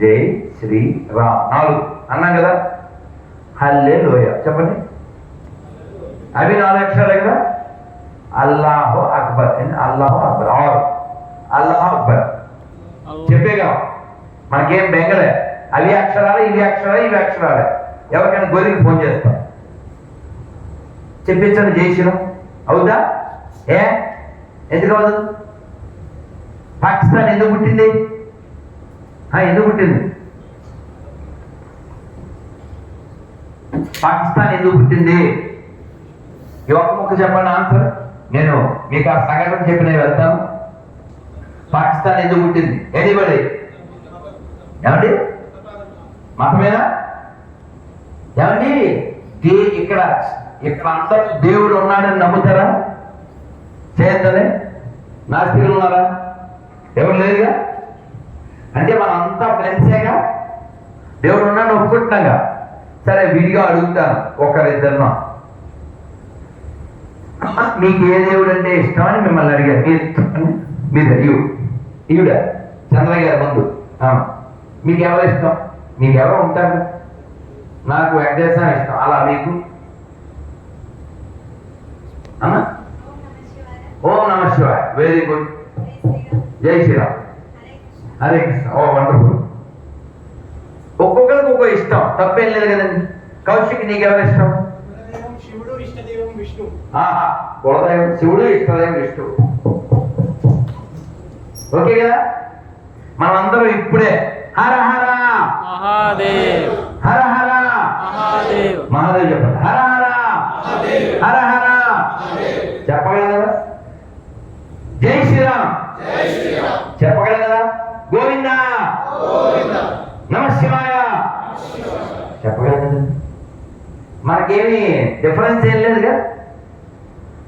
జై శ్రీ రామ్. నాలుగు. అన్నాం కదా? హల్లే లోయ చెప్పండి. అవి నాలుగు అక్షరాలు కదా? అల్లాహో అక్బర్. అల్లాహో అక్బర్. ఆరు. అల్లాహో అక్బర్. చెప్పేగా. మనకేం బెంగలే. అవి అక్షరాలు ఇవి అక్షరాలు ఇవి అక్షరాలే. ఎవరికైనా గోరికి ఫోన్ చేస్తాం. చెప్పించండి జయశీలం అవుదా ఏ? ఎందుకు అవ్వదు పాకిస్తాన్ ఎందుకు పుట్టింది? ఎందుకు పుట్టింది? పాకిస్తాన్ ఎందుకు పుట్టింది? ఈ ఒక్క ముక్క చెప్పండి ఆన్సర్. నేను మీకు ఆ సంఘటన చెప్పిన వెళ్తాను. పాకిస్తాన్ ఎందుకు పుట్టింది? ఎనీబడి ఏమండి మతమేనా? ఏమండి దే ఇక్కడ ఇక్కడ అందరూ దేవుడు ఉన్నాడని నమ్ముతారా? చేయొద్దని నాస్తికులు ఉన్నారా? ఎవరు లేదుగా అంటే మనం అంతా ఫ్రెండ్సేగా దేవుడు ఉన్నాను ఒప్పుకుంటున్నాగా సరే విడిగా అడుగుతాను ఒకరిద్దరు మీకు ఏ దేవుడు అంటే ఇష్టం అని మిమ్మల్ని అడిగారు మీరు మీరు ఈవిడ ఈవిడ చంద్రయ్య గారి ముందు మీకు ఎవరు ఇష్టం? మీకు ఎవరు ఉంటారు? నాకు వెంకటేశ్వర ఇష్టం. అలా మీకు? అమ్మా. ఓం నమ శివాయ. వెరీ గుడ్ జై శ్రీరామ్. Hare Krishna oh wonderful. ఒక్కొక్కరికి ఒక్కో ఇష్టం తప్పేం లేదు కదండి. కౌశిక్ నీకు ఎవరు ఇష్టం? కులదైవం శివుడు ఇష్టదైవం విష్ణు. ఆహా కులదైవం శివుడు ఇష్టదైవం విష్ణువు ఓకే కదా? మనం అందరం ఇప్పుడే హర హర. మహాదేవ్. హర హర. మహాదేవ్. మహాదేవ్ చెప్పండి. హర హర. హర హర. చెప్పగలరు? కదా జై శ్రీరామ్. చెప్పగలరు? గోవింద నమ శివాయ చెప్పగలరు? మనకేమి డిఫరెన్స్ ఏం లేదుగా.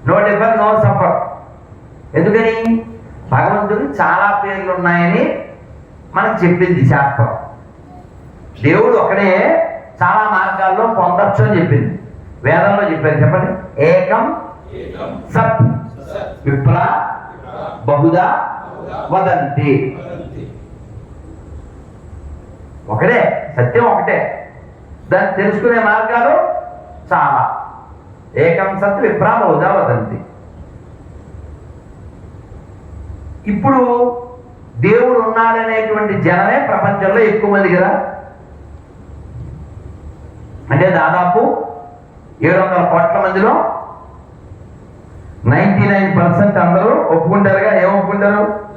నో డిఫర్ నో సఫర్ ఎందుకని? భగవంతుడు చాలా పేర్లు ఉన్నాయని మనకు చెప్పింది శాస్త్రం. దేవుడు ఒకడే చాలా మార్గాల్లో పొందొచ్చు అని చెప్పింది. వేదంలో చెప్పారు చెప్పండి. ఏకం సత్ విప్ర బహుదా వదంతి. ఒకటే సత్యం ఒకటే. దాన్ని తెలుసుకునే మార్గాలు చాలా. ఏకం సత్ విప్ర బహుదా వదంతి ఇప్పుడు దేవుడు ఉన్నాడనేటువంటి జనమే ప్రపంచంలో ఎక్కువ మంది కదా? అంటే దాదాపు ఏడు వందల కోట్ల మందిలో నైంటీ నైన్ పర్సెంట్ అందరూ ఒప్పుకుంటారుగా? ఏం ఒప్పుకుంటారు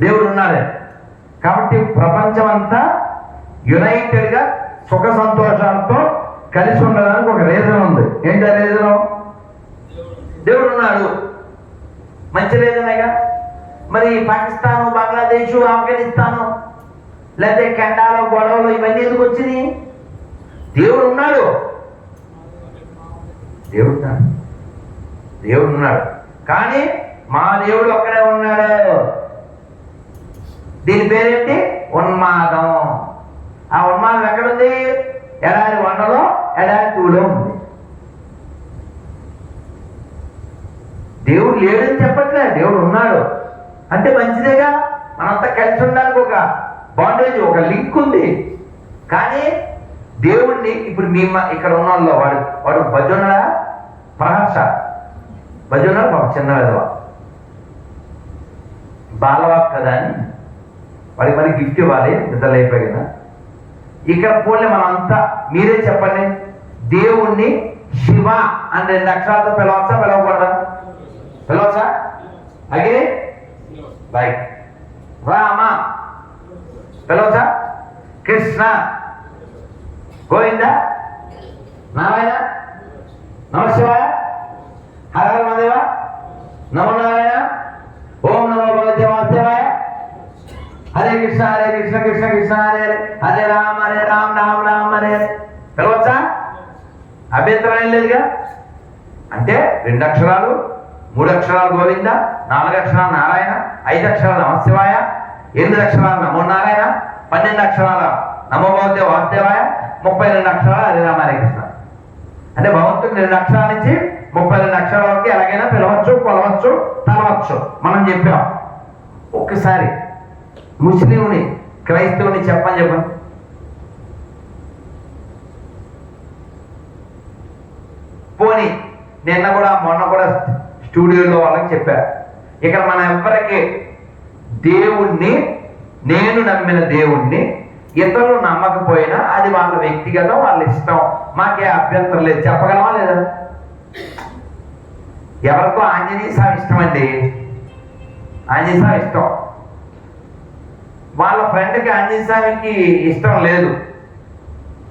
దేవుడు ఉన్నాడే. కాబట్టి ప్రపంచం అంతా యునైటెడ్గా సుఖ సంతోషాలతో కలిసి ఉండడానికి ఒక రీజన్ ఉంది. ఏంటి ఆ రీజన్? దేవుడు ఉన్నాడు మంచి రీజనేగా? మరి పాకిస్తాను బంగ్లాదేశ్ ఆఫ్ఘనిస్తాన్ లేకపోతే కెండాలు గొడవలు ఇవన్నీ ఎందుకు వచ్చినాయి? దేవుడు ఉన్నాడు దేవుడు ఉన్నాడు దేవుడు ఉన్నాడు కానీ మా దేవుడు ఒక్కడే ఉన్నాడు. దీని పేరేంటి? ఉన్మాదం. ఆ ఉన్మాదం ఎక్కడుంది? ఎడారి వండలో ఎడారి తూలో ఉంది. దేవుడు లేడని చెప్పట్లే దేవుడు ఉన్నాడు. అంటే మంచిదేగా? మనంతా కలిసి ఉండడానికి ఒక బాండేజ్ ఒక లింక్ ఉంది. కానీ దేవుణ్ణి ఇప్పుడు మీ ఇక్కడ ఉన్న వాళ్ళు వాడు వాడు భజనడా? ప్రహర్ష భజన పాప చిన్న విధవ. బాలవాక్ కదా అని వాడికి మరి గిఫ్ట్ ఇవ్వాలి నిద్రలు కదా. ఇక్కడ పోలే మనంతా మీరే చెప్పండి. దేవుణ్ణి శివ అని రెండు అక్షరాలతో పిలవచ్చా పిలవకూడదా? పిలవచ్చా? అగే? రైట్ రామ. పిలవచ్చా? కృష్ణ. గోవింద? నారాయణ? నమ శివాయ. హర హర మదేవ నమో నారాయణ ఓం నమో భగవతే వాసుదేవాయ హరే కృష్ణ హరే కృష్ణ కృష్ణ కృష్ణ హరే హరే రామ హరే రామ రామ రామ హరే. పిలవచ్చా అభ్యంతరం ఏం లేదుగా? అంటే రెండు అక్షరాలు మూడు అక్షరాలు గోవింద నాలుగు అక్షరాలు నారాయణ ఐదు అక్షరాలు నమశివాయ ఎనిమిది అక్షరాలు నమో నారాయణ పన్నెండు అక్షరాల నమో భగవతే వాసుదేవాయ ముప్పై రెండు అక్షరాలు హరే రామ హరే కృష్ణ. అంటే భగవంతుడు రెండు అక్షరాల నుంచి ముప్పై రెండు అక్షరాల వరకు ఎలాగైనా పిలవచ్చు కొలవచ్చు తలవచ్చు. మనం చెప్పాం. ఒక్కసారి ముస్లింని క్రైస్తవుని చెప్పని చెప్పండి పోనీ నిన్న కూడా మొన్న కూడా స్టూడియోలో వాళ్ళకి చెప్పారు ఇక్కడ మన ఎవ్వరికి దేవుణ్ణి నేను నమ్మిన దేవుణ్ణి ఇతరులు నమ్మకపోయినా అది వాళ్ళ వ్యక్తిగతం వాళ్ళ ఇష్టం. మాకే అభ్యంతరం లేదు. చెప్పగలమా లేదా? ఎవరికో ఆంజనేయ స్వామి ఇష్టం అండి ఆంజనేయ స్వామి ఇష్టం. వాళ్ళ ఫ్రెండ్కి ఆంజనేయ స్వామికి ఇష్టం లేదు.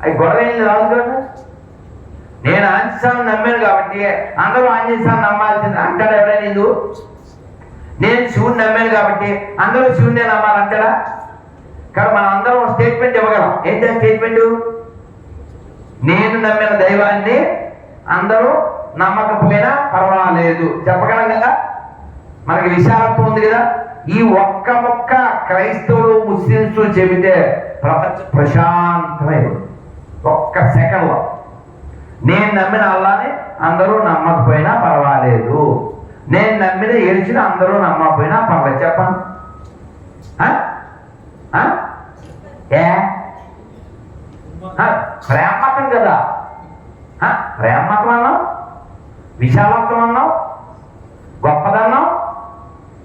అది గొడవ ఏం రాదు కదా. నేను ఆంజనేయ స్వామిని నమ్మాను కాబట్టి అందరూ ఆంజనేయ స్వామి నమ్మాల్సింది. అంటాడు ఎవరైనా నీకు నేను శివుని నమ్మాను కాబట్టి అందరూ శివుని నమ్మాలంటాడా? కానీ మనం అందరం స్టేట్మెంట్ ఇవ్వగలం. ఏంటి స్టేట్మెంటు స్టేట్మెంట్ నేను నమ్మిన దైవాన్ని అందరూ నమ్మకపోయినా పర్వాలేదు. చెప్పగలం కదా? మనకి విశాలత్వం ఉంది కదా? ఈ ఒక్క ఒక్క క్రైస్తవులు ముస్లింస్ చెబితే ప్రపంచ ప్రశాంతమైపోతుంది ఒక్క సెకండ్లో. నేను నమ్మిన అల్లాని అందరూ నమ్మకపోయినా పర్వాలేదు. నేను నమ్మిన ఏడిచిన అందరూ నమ్మకపోయినా పర్వాలేదు. చెప్పండి. ఆ? ఆ? ఏ? ఆ, కదా. ఆ, ప్రేమ మతం అన్నావు? విశాలత్వం అన్నావు? గొప్పదన్నావు?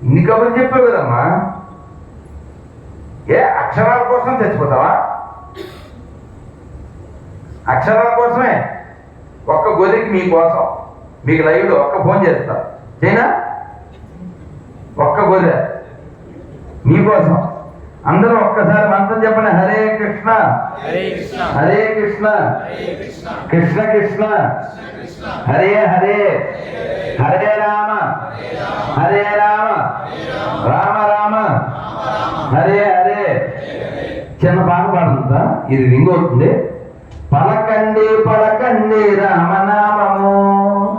ఇన్ని కబుర్లు చెప్పావు కదమ్మా? ఏ అక్షరాల కోసం చచ్చిపోతావా? అక్షరాల కోసమే ఒక్క గొర్రెకి మీకోసం మీకు లైవ్లో ఒక్క ఫోన్ చేస్తా. చేయనా? ఒక్క గొర్రె మీకోసం అందరూ ఒక్కసారి మంత్రం చెప్పండి. హరే కృష్ణ. హరే కృష్ణ. కృష్ణ. కృష్ణ. హరే హరే. హరే రామ. హరే రామ. రామ రామ. హరే హరే. చిన్న పాట పాడుతుందా? ఇది రింగ్ అవుతుంది. పలకండి పలకండి రామనామము.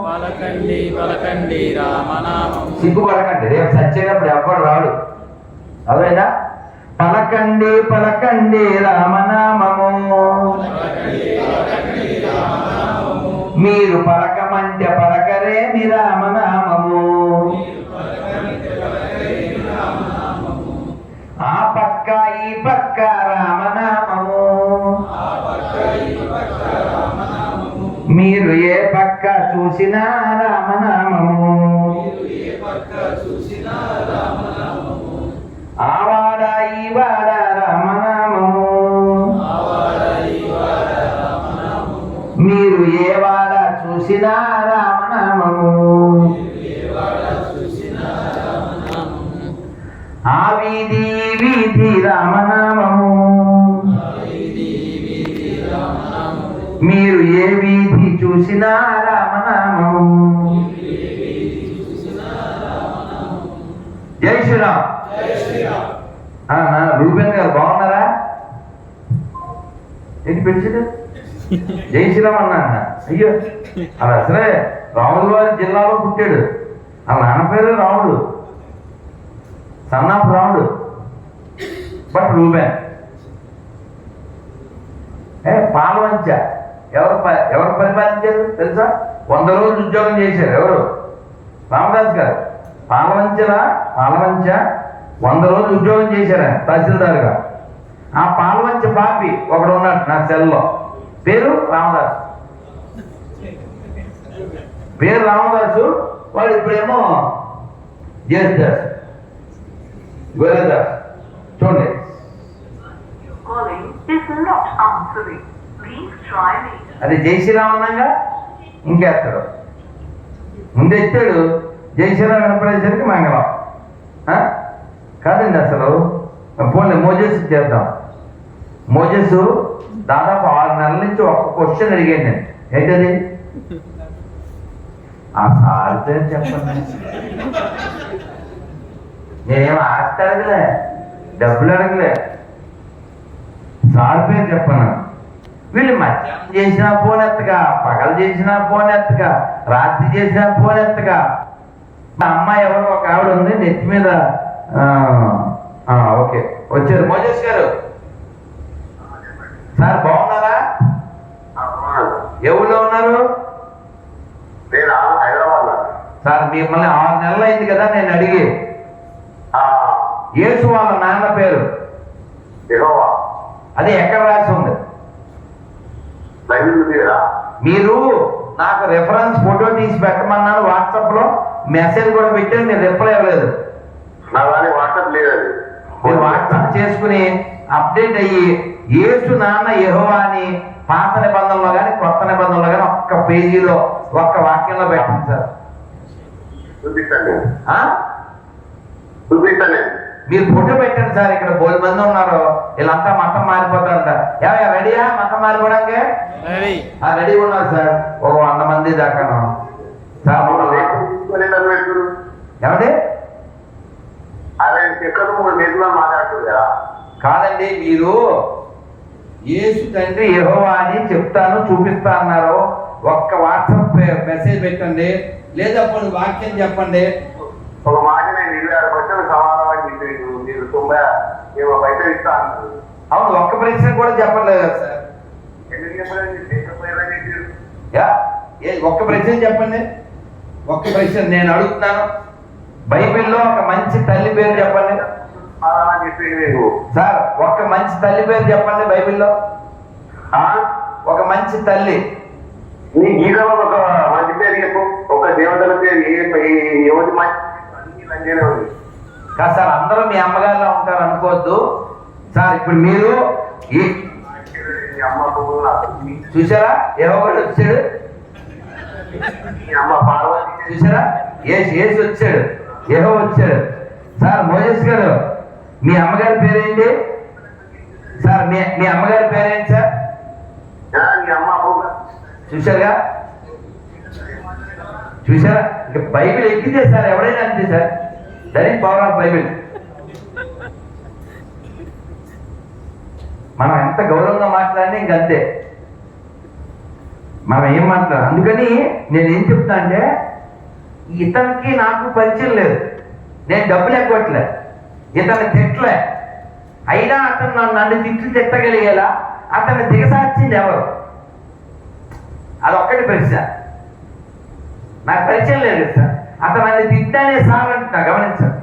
పలకండి పలకండి రామనామము. సిగ్గుపడకండి. రేపు సచ్చేటప్పుడు ఎవ్వడు రాడు. అదేనా పలకండి పలకండి రామనామము. మీరు పలకమంటే పలకరే మీ రామనామము. పక్క ఈ పక్క రామనామము. మీరు ఏ పక్క చూసినా రామనామము. ఆ వాడ ఈ వాడ రామనామము. మీరు ఏ వాడ చూసినా రామనామము. ఆ వీధి రామనామము మీరు ఏ వీధి చూసినా రామనామము. జై శ్రీరామ్. ఆ, రూపేంద్ర గారు బాగున్నారా? ఏంటి పెంచింది జై శ్రీరామ్ అన్నా అయ్యో అలా అసలే రాముడు వారి జిల్లాలో పుట్టాడు. ఆ నాన్న పేరు రాముడు. సన్నాపు రాముడు. బట్ రూబెన్ ఏ పాలవంచ ఎవరు ప- ఎవరు పరిపాలించారు తెలుసా? వంద రోజులు ఉద్యోగం చేశారు ఎవరు? రామదాస్ గారు. పాలవంచలా పాలవంచ వంద రోజులు ఉద్యోగం చేశారు ఆయన తహసీల్దార్గా. ఆ పాలవంచ పాపి ఒకడు ఉన్నాడు నా సెల్లో. పేరు రామదాస్. పేరు రామదాసు. వాడు ఇప్పుడేమో జేసుదాస్ గోరేదాస్. చూడండి. అది జై శ్రీరామ్ అన్నాగా? ఇంకేస్తాడు? ముందు ఎత్తాడు. జై శ్రీరామ్ వినపడేసరికి మంగళం. ఆ? కాదండి అసలు. పోనీ మోజెస్ చేద్దాం. మోజెస్ దాదాపు ఆరు నెలల నుంచి ఒక క్వశ్చన్ అడిగాను నేను. ఏంటది? ఆ సార్ పేరు చెప్పండి. నేనేం ఆస్తి అడగలే. డబ్బులు అడగలే. సార్ పేరు చెప్పను. వీళ్ళు మధ్యాహ్నం చేసినా ఫోన్ ఎత్తగా పగలు చేసినా ఫోన్ ఎత్తగా రాత్రి చేసినా ఫోన్ ఎత్తగా మా అమ్మాయి ఎవరు ఒక ఆవిడ ఉంది నెత్తి మీద ఓకే వచ్చారు. మోజస్ గారు. సార్ బాగున్నారా? ఎవరిలో ఉన్నారు. సార్ మిమ్మల్ని ఆరు నెలలు అయింది కదా నేను అడిగి. యేసు వాళ్ళ నాన్న పేరు. అది ఎక్కడ రాసి ఉంది? మీరు నాకు రెఫరెన్స్ ఫోటో తీసి పెట్టమన్నాను వాట్సాప్లో మెసేజ్ కూడా పెట్టారు మీరు రిప్లై ఇవ్వలేదు. వాట్సాప్ లేదండి. మీరు వాట్సాప్ చేసుకుని అప్డేట్ అయ్యి యేసు నాన్న యెహోవా అని పాత నిబంధనలో కానీ కొత్త నిబంధనలో కానీ ఒక్క పేజీలో ఒక్క వాక్యంలో పెట్టండి సార్. చూపిస్తాను ఆ? మీరు ఫోటో పెట్టండి సార్ ఇక్కడ బోల్ మంది ఉన్నారు. వీళ్ళంతా మతం మారిపోతారంట. ఏమయ్యా రెడీయా మతం మారిపోవడానికి? రెడీ ఆ రెడీ ఉన్నారు సార్. ఒక వంద మంది దాకాను. సార్. ఏమండి? కాదండి మీరు యేసు తండ్రి యెహోవా అని చెప్తాను చూపిస్తా అన్నారు. ఒక్క వాట్సాప్ మెసేజ్ పెట్టండి లేదా కొన్ని వాక్యం చెప్పండి. ఒక మాట నేను ఇరవై ఆరు పైసలు సమాధానం చెప్పి మీరు తొంభై ఏమో పైసలు ఇస్తా అన్నారు అవును ఒక్క ప్రశ్న కూడా చెప్పలేదు కదా సార్. ఎందుకు చెప్పలేదు యా ఏ ఒక్క ప్రశ్న చెప్పండి. ఒక్క ప్రశ్న నేను అడుగుతున్నాను. బైబిల్లో ఒక మంచి తల్లి పేరు చెప్పండి. సార్ ఒక్క మంచి తల్లి పేరు చెప్పండి బైబిల్లో? ఒక మంచి తల్లి. నీ గీతలో ఒక మంచి పేరు చెప్పు. ఒక దేవతల పేరు ఎవరి మంచి తెలియదు కాదు సార్ అందరూ మీ అమ్మగారిలో ఉంటారు అనుకోవద్దు. సార్ ఇప్పుడు మీరు చూసారా ఎవరు వచ్చాడు. అమ్మ చూసారా ఏసు ఏసు వచ్చాడు. ఏహో వచ్చాడు. సార్ మోజస్ గారు మీ అమ్మగారి పేరేంటి? సార్ మీ మీ అమ్మగారి పేరేంటి సార్? అమ్మ చూసారుగా చూసారా ఇక బైబిల్ ఎక్కితే సార్ ఎవరైనా అంతే sir. That is power of Bible మనం ఎంత గౌరవంగా మాట్లాడినా ఇంకంతే మనం ఏం మాట్లాడాలి అందుకని నేను ఏం చెప్తా అంటే ఇతనికి నాకు పరిచయం లేదు. నేను డబ్బులు ఎక్కవట్లే ఇతను తిట్టలే అయినా అతను నన్ను నన్ను తిట్లు తిట్టగలిగేలా అతను దిగసార్చింది ఎవరు? అదొక్కటి ప్రశ్న నాకు పరిచయం లేదు సార్. అతను నన్ను తిట్టానే సార్ అంటున్నా గమనించండి.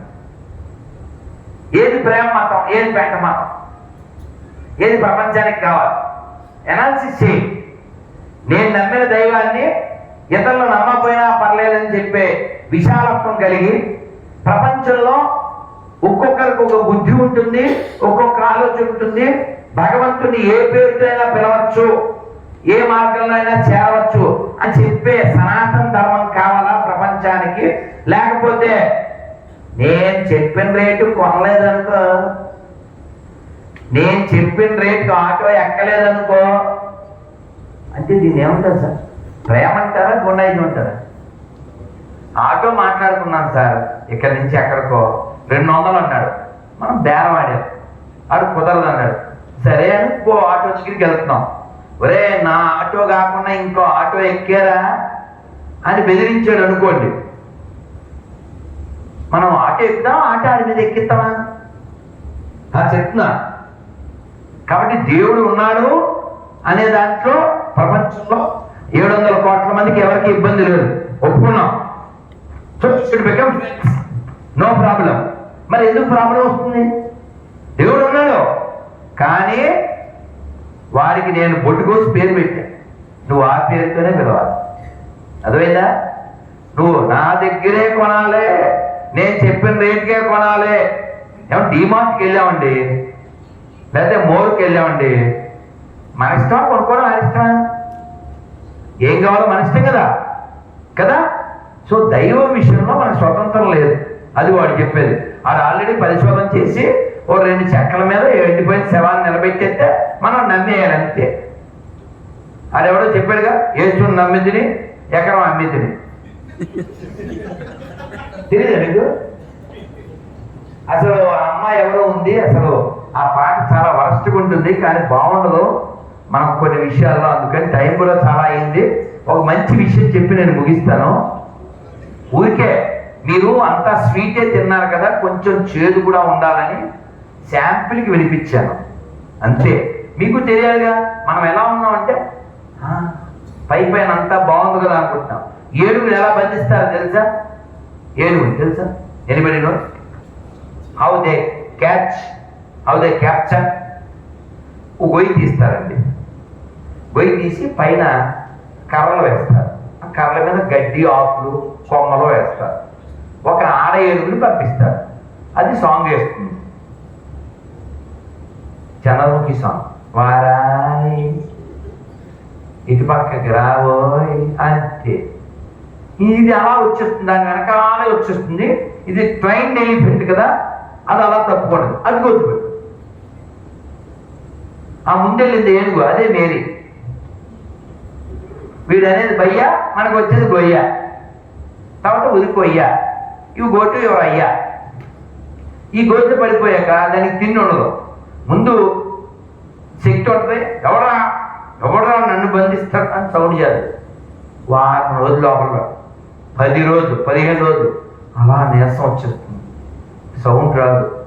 ఏది ప్రేమ మతం ఏది పెంట మతం ఏది ప్రపంచానికి కావాలి? ఎనాలిసిస్ చేయి. నేను నమ్మిన దైవాన్ని ఇతరులు నమ్మకపోయినా పర్లేదని చెప్పే విశాలత్వం కలిగి ప్రపంచంలో ఒక్కొక్కరికి ఒక బుద్ధి ఉంటుంది ఒక్కొక్క ఆలోచన ఉంటుంది. భగవంతుని ఏ పేరుతో అయినా పిలవచ్చు. ఏ మార్గంలో అయినా చేరవచ్చు అని చెప్పే సనాతన ధర్మం కావాలా ప్రపంచానికి? లేకపోతే నేను చెప్పిన రేటు కొనలేదనుకో? నేను చెప్పిన రేటు ఆటో ఎక్కలేదనుకో? అంటే దీన్ని ఏమంటారు సార్? ప్రేమ అంటారా గుండైదు అంటారా? ఆటో మాట్లాడుకున్నాను సార్ ఇక్కడి నుంచి ఎక్కడికో. రెండు వందలు అన్నాడు. మనం బేరం ఆడాం. ఆడు కుదరదు అన్నాడు సరే అని ఓ ఆటో దగ్గరికి వెళ్తున్నాం. ఒరే నా ఆటో కాకుండా ఇంకో ఆటో ఎక్కారా అని బెదిరించాడు అనుకోండి. మనం ఆటో ఎక్కుదాం ఆటో ఆడి మీద ఎక్కిస్తామా? ఆ చెప్తున్నా. కాబట్టి దేవుడు ఉన్నాడు అనే దాంట్లో ప్రపంచంలో ఏడు వందల కోట్ల మందికి ఎవరికి ఇబ్బంది లేదు. ఒప్పుకున్నాం. నో ప్రాబ్లం మరి ఎందుకు ప్రాబ్లం వస్తుంది? దేవుడు ఉన్నాడు. కానీ వారికి నేను బొట్టుకోసి పేరు పెట్టాను నువ్వు ఆ పేరుతోనే పిలవాలి. అర్థమైందా? నువ్వు నా దగ్గరే కొనాలి నేను చెప్పిన రేట్కే కొనాలి. ఏమో డిమార్ట్కి వెళ్ళామండి? లేకపోతే మోర్కి వెళ్ళామండి? మన ఇష్టం కొనుక్కోవడం మన ఇష్టమా? ఏం కావాలో మన ఇష్టం కదా. కదా? సో దైవం విషయంలో మనకు స్వతంత్రం లేదు. అది వాడు చెప్పేది. వాడు ఆల్రెడీ పరిశోధన చేసి ఓ రెండు చెక్కల మీద ఎండిపోయిన శవాన్ని నిలబెట్టేస్తే మనం నమ్మేయాలి అంతే. అదెవడో చెప్పాడుగా? ఏసుని నమ్మిదిని ఎకరం అమ్మిదిని తెలియదు మీకు అసలు ఆ అమ్మాయి ఎవరో ఉంది అసలు ఆ పాట చాలా వరస్ట్గా ఉంటుంది కానీ బాగుండదు. మనకు కొన్ని విషయాల్లో అందుకని టైం కూడా చాలా అయింది. ఒక మంచి విషయం చెప్పి నేను ముగిస్తాను. ఊరికే మీరు అంతా స్వీటే తిన్నారు కదా కొంచెం చేదు కూడా ఉండాలని శాంపిల్కి వినిపించాను. అంతే. మీకు తెలియాలిగా మనం ఎలా ఉన్నామంటే అంటే పై పైన అంతా బాగుంది కదా అనుకుంటున్నాం. ఏడుగులు ఎలా బంధిస్తారు తెలుసా? ఏడుగులు తెలుసా? ఎనిమిది how they catch how they capture గొయ్యి తీస్తారండి. గొయ్యి తీసి పైన కర్రలు వేస్తారు. ఆ కర్రల మీద గడ్డి ఆకులు కొమ్మలు వేస్తారు. ఒక ఆడ ఏనుగుని పంపిస్తారు. అది సాంగ్ వేస్తుంది. చంద్రముఖి సాంగ్ వారాయ్. ఇటు పక్కకి రావోయ్ అంతే. ఇది అలా వచ్చేస్తుంది దాని వెనకాలే వచ్చేస్తుంది. ఇది ట్రైన్ ఎలిఫెంట్ కదా అది అలా తప్పుకోండి అది గుర్తుపెట్టు ఆ ముందెళ్ళింది ఏనుగు అదే మేరీ. వీడు అనేది బయ్య మనకు వచ్చేది గొయ్య తర్వాత ఉదికొయ్య ఇవి గోటు ఇవి అయ్యా. ఈ గొయ్య పడిపోయాక దానికి తిండి ఉండదు. ముందు శక్తి ఉంటుంది. ఎవడా ఎవడరా నన్ను బంధిస్తాడు అని సౌండ్ చేయాలి. వారం రోజులు లోపల పది రోజులు పదిహేను రోజులు. అలా నీరసం వచ్చేస్తుంది. సౌండ్ రాదు.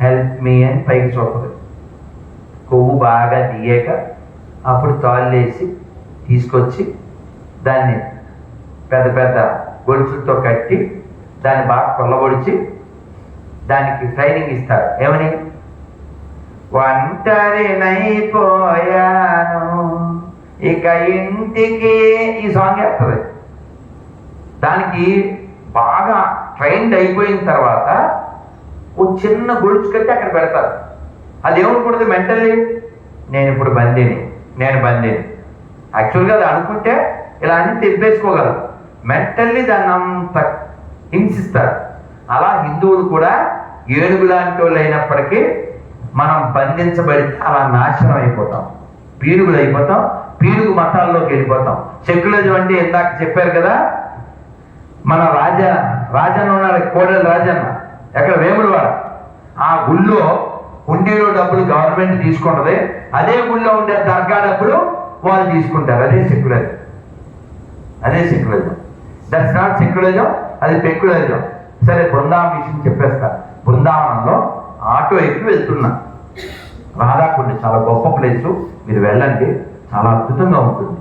హెల్ప్ మీ అని పైకి చూడదు కొవ్వు బాగా దిగాక అప్పుడు తాళ్ళేసి తీసుకొచ్చి దాన్ని పెద్ద పెద్ద గొలుసులతో కట్టి దాన్ని బాగా కొల్లబొడిచి దానికి ట్రైనింగ్ ఇస్తారు. ఏమని? ఒంటరినైపోయాను. ఇక ఇంటికి ఈ సాంగ్ వేస్తుంది దానికి బాగా ట్రైన్డ్ అయిపోయిన తర్వాత ఓ చిన్న గొడుచు కట్టి అక్కడ పెడతారు. అది ఏమనుకుంటుంది మెంటల్లీ నేను ఇప్పుడు బందీని నేను బందీని. యాక్చువల్గా అది అనుకుంటే ఇలా అన్ని తెప్పేసుకోగలరు మెంటల్లీ దాన్ని అంత హింసిస్తారు. అలా హిందువులు కూడా ఏనుగు లాంటి వాళ్ళు అయినప్పటికీ మనం బంధించబడితే అలా నాశనం అయిపోతాం. పీడుగులు అయిపోతాం. పీడుగు మతాల్లోకి వెళ్ళిపోతాం. సెక్యులరిజం అంటే ఇందాక చెప్పారు కదా? మన రాజ రాజన్న ఉన్నాడు కోడెల రాజన్న. ఎక్కడ? వేములవాడ. ఆ గుళ్ళో హుండీలో డబ్బులు గవర్నమెంట్ తీసుకుంటది. అదే గుళ్ళో ఉండే దర్గా డబ్బులు వాళ్ళు తీసుకుంటారు. అదే సెక్యులరిజం. అదే సెక్యులరిజం. దట్స్ నాట్ సెక్యులరిజం అది పెక్యులరిజం. సరే బృందావనం విషయం చెప్పేస్తా. బృందావనంలో ఆటో ఎక్కి వెళ్తున్నా. రాధాకుండి చాలా గొప్ప ప్లేస్ మీరు వెళ్ళండి. చాలా అద్భుతంగా ఉంటుంది.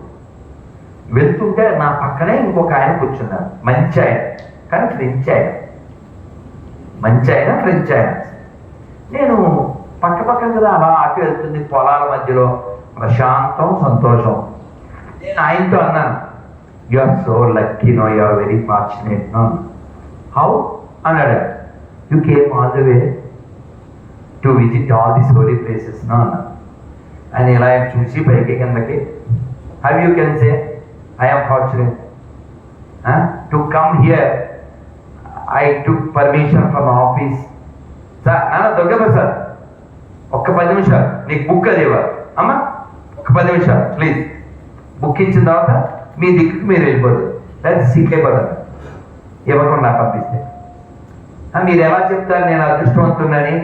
వెళ్తుంటే నా పక్కనే ఇంకొక ఆయన కూర్చున్నారు. మంచి ఆయన. కానీ ఫ్రెంచ్ ఆయన. మంచి ఆయన ఫ్రెంచ్ ఆయన. నేను పక్క పక్కన కదా అలా ఆటో వెళ్తుంది. పొలాల మధ్యలో. ప్రశాంతం సంతోషం. నేను ఆయనతో అన్నాను you are so lucky no you are very fortunate no how అన్నాడు you came all the way to visit all this holy places no అన్నాను ఆయన ఇలా చూసి పైకి కిందకి how you can say I'm fortunate to come here I to permission from office sir నాన్న దొంగ sir ఒక్క పది నిమిషాలు నీకు బుక్ అది ఇవ్వాలి అమ్మా ఒక పది నిమిషాలు ప్లీజ్ బుక్ ఇచ్చిన తర్వాత మీ దిక్కుకి మీరు వెళ్ళిపోదు. లేదా సిక్ అయిపోతారు ఇవ్వకుండా పంపిస్తే. మీరు ఎలా చెప్తారు? నేను అదృష్టవంతున్నని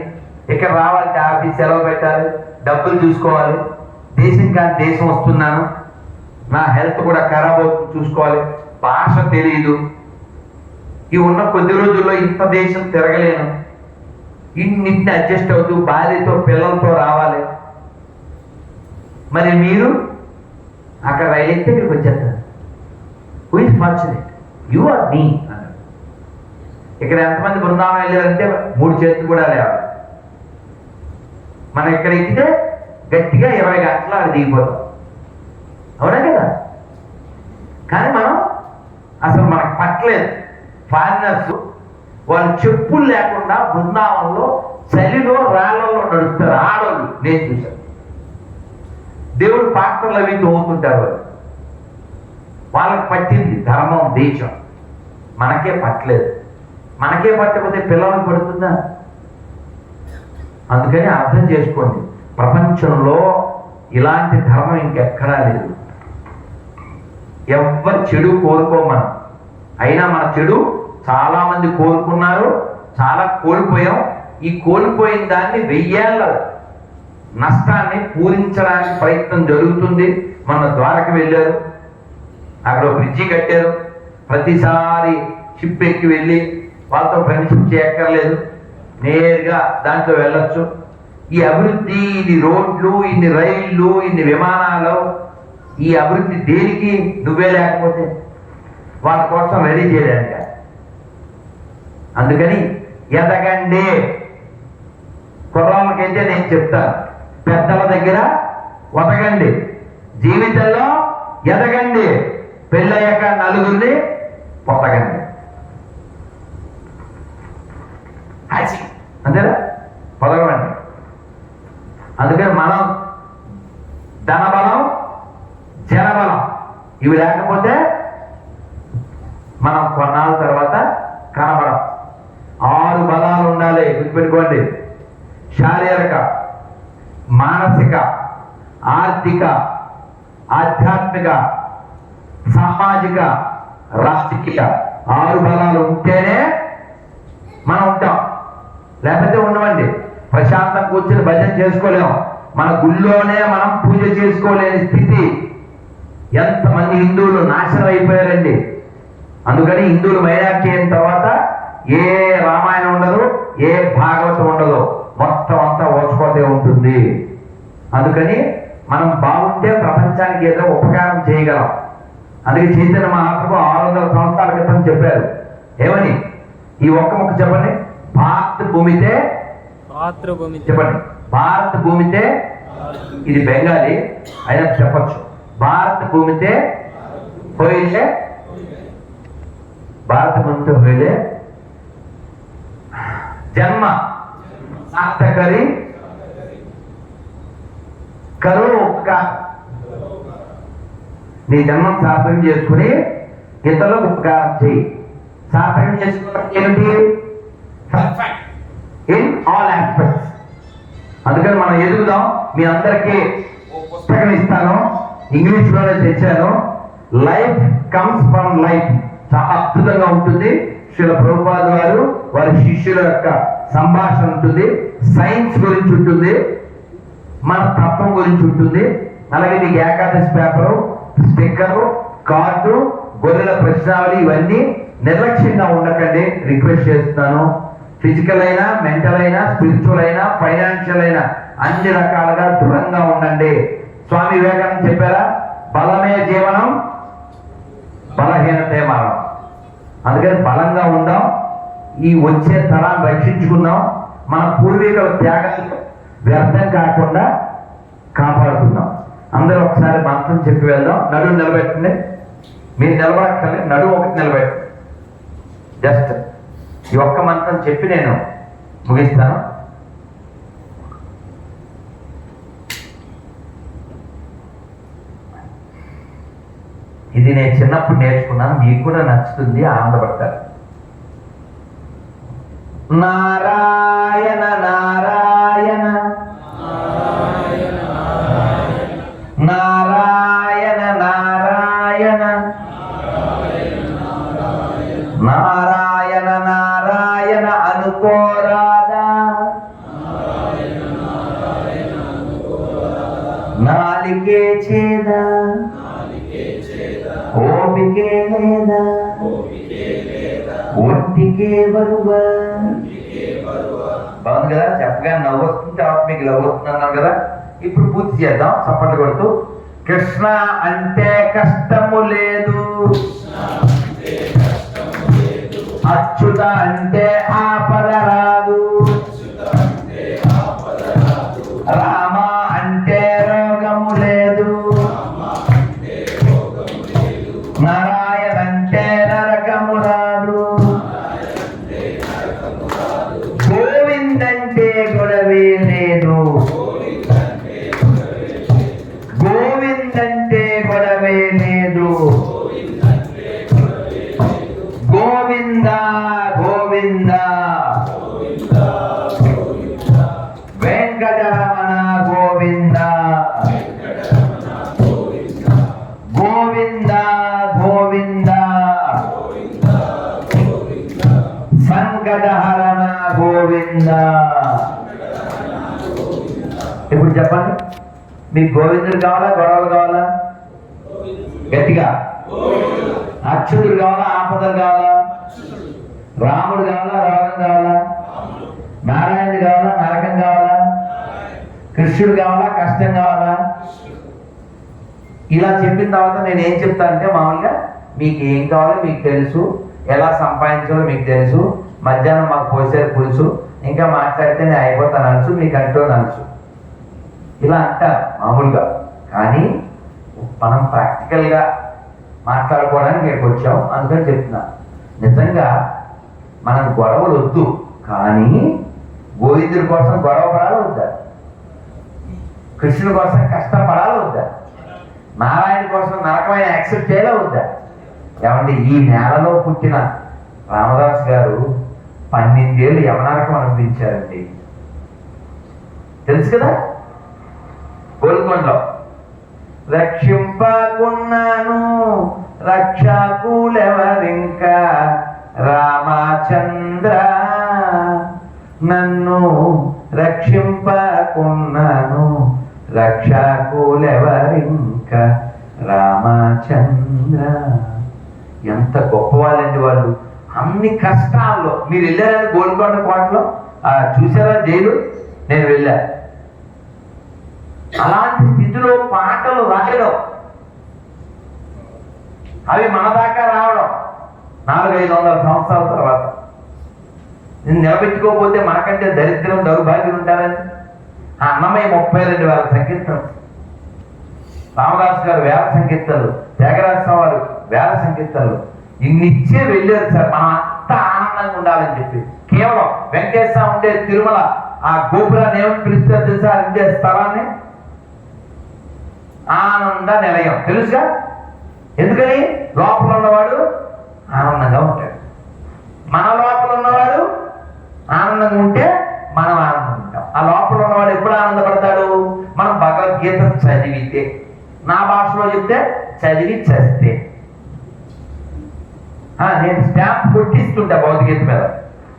ఇక్కడ రావాలంటే ఆఫీస్ సెలవు పెట్టాలి డబ్బులు చూసుకోవాలి. దేశం కాని దేశం వస్తున్నాను. నా హెల్త్ కూడా ఖరాబ్ అవుతుంది చూసుకోవాలి. భాష తెలియదు ఈ ఉన్న కొద్ది రోజుల్లో ఇంత దేశం తిరగలేను. ఇన్నింటిని అడ్జస్ట్ అవుతూ భార్యతో పిల్లలతో రావాలి. మరి మీరు? అక్కడ రైలు ఎక్కితే ఇక్కడికి వచ్చేస్తారు. Who is fortunate you are me అన్నాడు ఇక్కడ ఎంతమంది బృందావనం వెళ్ళారంటే మూడు చేతులు కూడా లేవాలి మనం ఇక్కడ ఎక్కితే గట్టిగా ఇరవై గంటలు అక్కడ దిగిపోతాం. అవునా కదా? కానీ మనం అసలు మనకు పట్టలేదు. ఫారినర్స్ వాళ్ళు చెప్పులు లేకుండా బృందావనంలో చలిలో రాళ్ళల్లో నడుస్తారు. ఆడోళ్ళు నేను చూశాను. దేవుడు పాత్రలు అవి తోగుతుంటారు వాళ్ళు. వాళ్ళకి పట్టింది ధర్మం దేశం. మనకే పట్టలేదు. మనకే పట్టకపోతే పిల్లలకు పడుతుందా? అందుకని అర్థం చేసుకోండి. ప్రపంచంలో ఇలాంటి ధర్మం ఇంకెక్కడా లేదు. ఎవ్వరు చెడు కోరుకోమనం అయినా మన చెడు చాలామంది కోరుకున్నారు చాలా కోల్పోయాం. ఈ కోల్పోయిన దాన్ని వెయ్యేళ్ళ నష్టాన్ని పూరించడానికి ప్రయత్నం జరుగుతుంది. మన ద్వారక వెళ్ళారు. అక్కడ బ్రిడ్జి కట్టారు. ప్రతిసారి షిప్ ఎక్కి వెళ్ళి వాళ్ళతో ఫ్రెండ్షిప్ చేయక్కర్లేదు. నేరుగా దాంట్లో వెళ్ళొచ్చు. ఈ అభివృద్ధి ఇన్ని రోడ్లు ఇన్ని రైళ్ళు ఇన్ని విమానాలు ఈ అభివృద్ధి దేనికి నువ్వే లేకపోతే? వాళ్ళ కోసం రెడీ చేయడానికి అందుకని ఎదగండి కుర్రాళ్ళకైతే నేను చెప్తాను పెద్దల దగ్గర ఒతగండి జీవితంలో ఎదగండి. పెళ్ళయ్యాక నలుగురిని పొతగండి హాచి అంతేనా? పొదగమండి అందుకని మనం ధనబలం జనబలం ఇవి లేకపోతే మనం కొన్నాళ్ళ తర్వాత కనబడం. ఆరు బలాలు ఉండాలి. గుర్తుపెట్టుకోండి. శారీరక మానసిక ఆర్థిక ఆధ్యాత్మిక సామాజిక రాజకీయ ఆరు బలాలు ఉంటేనే మనం ఉంటాం. లేకపోతే ఉండమండి ప్రశాంతం కూర్చుని భజన చేసుకోలేము మన గుళ్ళోనే మనం పూజ చేసుకోలేని స్థితి. ఎంతమంది హిందువులు నాశనం అయిపోయారండి. అందుకని హిందువులు మైనార్టీ అయిన తర్వాత ఏ రామాయణం ఉండదు ఏ భాగవతం ఉండదు. మొత్తం అంతా ఓచుకోతే ఉంటుంది. అందుకని మనం బాగుంటే ప్రపంచానికి ఏదో ఉపకారం చేయగలం. అందుకే చైతన్య మహాప్రభు ఆరు వందల సంవత్సరాల క్రితం చెప్పారు. ఏమని? ఈ ఒక్క ముక్క చెప్పండి. భారత్ భూమితే చెప్పండి. భారత్ భూమితే ఇది బెంగాలీ అయినా చెప్పొచ్చు. భారత్ భూమితే హోయిలే? భారత భూమితే హోయిలే? జన్మ. సార్థకరి. కరువు ఉపకారం నీ జన్మం సార్థకం చేసుకుని ఇతరులకు ఉపకారం చేయి సార్థకం చేసుకోవడం ఏమిటి? ఇన్ ఆల్ ఆస్పెక్ట్స్ అందుకని మనం ఎదుగుదాం. మీ అందరికీ పుస్తకం ఇస్తాను. ఇంగ్లీష్లోనే తెచ్చాను. లైఫ్ కమ్స్ ఫ్రమ్ లైఫ్ చాలా అద్భుతంగా ఉంటుంది. శిల ప్రభుపాద్ వారు వారి శిష్యుల యొక్క సంభాషణ ఉంటుంది. సైన్స్ గురించి ఉంటుంది. మన తత్వం గురించి ఉంటుంది. అలాగే మీకు ఏకాదశి పేపరు స్టిక్కరు కార్డు గొర్రెల ప్రశ్నావళి ఇవన్నీ నిర్లక్ష్యంగా ఉండకండి. రిక్వెస్ట్ చేస్తున్నాను. ఫిజికల్ అయినా మెంటల్ అయినా స్పిరిచువల్ అయినా ఫైనాన్షియల్ అయినా అన్ని రకాలుగా దృఢంగా ఉండండి. స్వామి వివేకానంద చెప్పారా? బలమే జీవనం బలహీనతే మరణం అందుకని బలంగా ఉందాం. ఈ వచ్చే తరాన్ని రక్షించుకుందాం. మన పూర్వీకుల త్యాగం వ్యర్థం కాకుండా కాపాడుకుందాం. అందరూ ఒకసారి మంత్రం చెప్పి వెళ్దాం. నడువు నిలబెట్టండి. మీరు నిలబడక్కర్లేదు. నడువు ఒకటి నిలబెట్టండి. జస్ట్ ఈ ఒక్క మంత్రం చెప్పి నేను ముగిస్తాను. ఇది నేను చిన్నప్పుడు నేర్చుకున్నాను మీకు కూడా నచ్చుతుంది ఆనందపడతారు. నారాయణ నారాయణ. నారాయణ చేదా? ఓపికే లేదా? ఒంటికే బరువా? బాగుంది కదా? చెప్పగా నవ్వు వస్తుంది తర్వాత మీకు లవ్ వస్తుంది కదా? ఇప్పుడు పూర్తి చేద్దాం చప్పట్లు కొడుతూ. కృష్ణ అంటే కష్టము లేదు. అచ్యుత అంటే ఆపద మీకు గోవిందుడు కావాలా గొడవలు కావాలా గట్టిగా. అచ్యుతుడు కావాలా ఆపదలు కావాలా రాముడు కావాలా రోగం కావాలా నారాయణుడు కావాలా నరకం కావాలా కృష్ణుడు కావాలా కష్టం కావాలా ఇలా చెప్పిన తర్వాత నేను ఏం చెప్తా అంటే మామూలుగా మీకు ఏం కావాలో మీకు తెలుసు ఎలా సంపాదించాలో మీకు తెలుసు మధ్యాహ్నం మాకు పోసేది పులుసు ఇంకా మాట్లాడితే నేను అయిపోతాను అనొచ్చు మీకు అంటూ అనొచ్చు. ఇలా అంటారు మామూలుగా. కానీ మనం ప్రాక్టికల్గా మాట్లాడుకోవడానికి ఇక్కడికి వచ్చాం అందుకని చెప్తున్నా. నిజంగా మనం గొడవలు వద్దు కానీ గోవిందుడి కోసం గొడవ పడాలి వద్దా కృష్ణుడి కోసం కష్టపడాలి వద్దా నారాయణ కోసం నరకమైన యాక్సెప్ట్ చేయాలి వద్దా ఏమంటే ఈ నేలలో పుట్టిన రామదాస్ గారు పన్నెండేళ్ళు యవనరకం అనిపించారండి తెలుసు కదా? గోల్కొండలో. రక్షింపకున్నాను రక్షకులెవరింకా? రామచంద్ర. నన్ను రక్షింపకున్నాను రక్షకులెవరింకా? రామచంద్ర. ఎంత గొప్పవాళ్ళండి వాళ్ళు. అన్ని కష్టాల్లో. మీరు వెళ్ళారని గోల్కొండ కోటలో? ఆ, చూసారా జైలు? నేను వెళ్ళా. అలాంటి స్థితిలో పాటలు రాయడం అవి మన దాకా రావడం నాలుగైదు వందల సంవత్సరాల తర్వాత. నేను నిలబెట్టుకోకపోతే మనకంటే దరిద్రం దౌర్భాగ్యం ఉంటారని ఆ అన్నమయ్య ముప్పై రెండు వేల సంకీర్తనలు రామదాస్ గారు వేల సంకీర్తనలు త్యాగరాజ వారు వేల సంకీర్తనలు. ఇన్నిచ్చే వెళ్ళారు సార్ మనం అంత ఆనందంగా ఉండాలని చెప్పి. కేవలం వెంకటేశ్వర ఉండే తిరుమల ఆ గోపురాన్ని ఏమని పిలుస్తారు తెలుసా? ఉండే స్థలాన్ని ఆనంద నిలయం. తెలుసుగా? ఎందుకని? లోపల ఉన్నవాడు ఆనందంగా ఉంటాడు. మన లోపల ఉన్నవాడు ఆనందంగా ఉంటే మనం ఆనందంగా ఉంటాం. ఆ లోపల ఉన్నవాడు ఎప్పుడు ఆనందపడతాడు? మనం భగవద్గీత చదివితే. నా భాషలో చెప్తే చదివి చేస్తే నేను స్టాంప్ కొట్టిస్తుంటా భగవద్గీత మీద.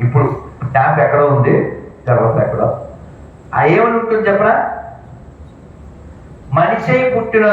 ఇప్పుడు స్టాంప్ ఎక్కడో ఉంది తర్వాత ఎక్కడో. ఆ ఏమని ఉంటుంది చెప్పరా? మనిషి పుట్టిన